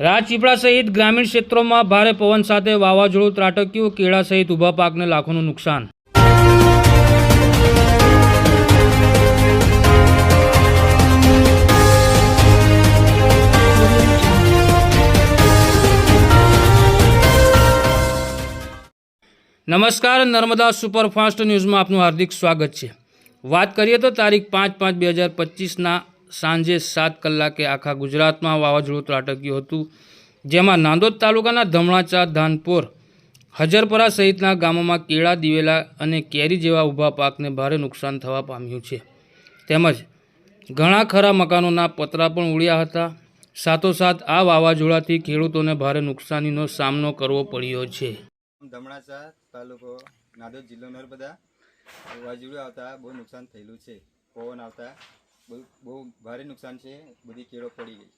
રાજપીપળા સહિત ગ્રામીણ ક્ષેત્રોમાં ભારે પવન સાથે વાવાઝોડું ત્રાટક્યું. કેળા સહિત ઊભા પાકને લાખોનું નુકસાન. નમસ્કાર, નર્મદા સુપરફાસ્ટ ન્યૂઝમાં આપનું હાર્દિક સ્વાગત છે. વાત કરીએ તો તારીખ પાંચ પાંચ બે હજાર પચીસના સાંજે સાત કલાકે આખા ગુજરાતમાં વાવાઝોડું ત્રાટક્યું હતું, જેમાં નાંદોદ તાલુકાના ધમણાચા, ધાનપોર, હજરપરા સહિતના ગામોમાં કેળા, દિવેલા અને કેરી જેવા ઊભા પાકને ભારે નુકસાન થવા પામ્યું છે. તેમજ ઘણા ખરા મકાનોના પતરા પણ ઉડ્યા હતા. સાથોસાથ આ વાવાઝોડાથી ખેડૂતોને ભારે નુકસાનીનો સામનો કરવો પડ્યો છે. ધમણાચા તાલુકો, નાદોદ જિલ્લો નર્મદા. વાવાઝોડું આવતા બહુ નુકસાન થયેલું છે. પવન આવતા બહુ ભારે નુકસાન છે બધી કેળો પડી ગઈ.